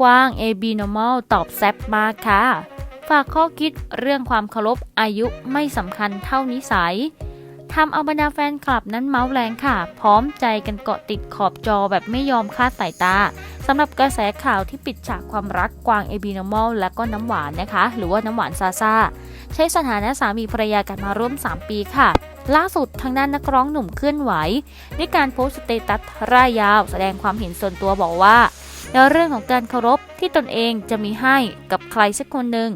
กว้าง AB Normal ตอบแซบมากค่ะ ฝากข้อคิดเรื่องความเคารพอายุไม่สำคัญเท่านิสัยทำเอาบรรดาแฟนคลับนั้นเมาส์แรงค่ะ พร้อมใจกันเกาะติดขอบจอแบบไม่ยอมคลาดสายตาสำหรับกระแสข่าวที่ปิดฉากความรักกวาง AB Normal และก็น้ำหวานนะคะ หรือว่าน้ำหวานซาซาใช้สถานะสามีภรรยากันมาร่วม 3 ปีค่ะ ล่าสุดทางด้านนักร้องหนุ่มเคลื่อนไหวด้วยการโพสต์สเตตัสร่ายยาว แสดงความเห็นส่วนตัวบอกว่า ในเรื่องของการเคารพที่ตนเองจะมีให้กับใครสักคนหนึ่ง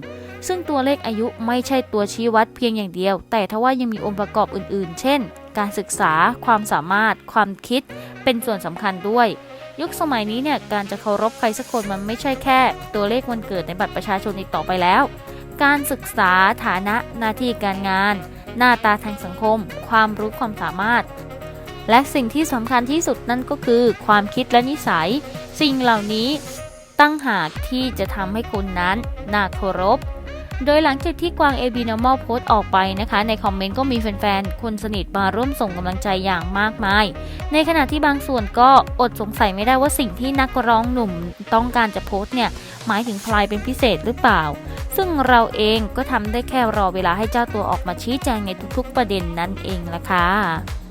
ซึ่งตัวเลขอายุไม่ใช่ตัวชี้วัดเพียงอย่างเดียว แต่ทว่ายังมีองค์ประกอบอื่นๆ เช่น การศึกษา ความสามารถ ความคิด เป็นส่วนสำคัญด้วย ยุคสมัยนี้เนี่ยการจะเคารพใครสักคนมันไม่ใช่แค่ ตัวเลขวันเกิดในบัตรประชาชนอีกต่อไปแล้ว การศึกษาฐานะหน้าที่การงาน หน้าตาทางสังคม ความรู้ความสามารถ และสิ่งที่สำคัญที่สุดนั่นก็คือ ความคิดและนิสัย สิ่งเหล่านี้ตั้งหากที่จะทำให้คุณนั้นน่าเคารพ โดยหลังจากที่กวาง AB Normal โพสต์ออกไปนะคะ ในคอมเมนต์ก็มีแฟนๆ คนสนิทมาร่วมส่งกำลังใจอย่างมากมาย ในขณะที่บางส่วนก็อดสงสัยไม่ได้ว่าสิ่งที่นักร้องหนุ่มต้องการจะโพสต์เนี่ยหมายถึงใครเป็นพิเศษหรือเปล่า ซึ่งเราเองก็ทำได้แค่รอเวลาให้เจ้าตัวออกมาชี้แจงในทุกๆประเด็นนั่นเองละค่ะ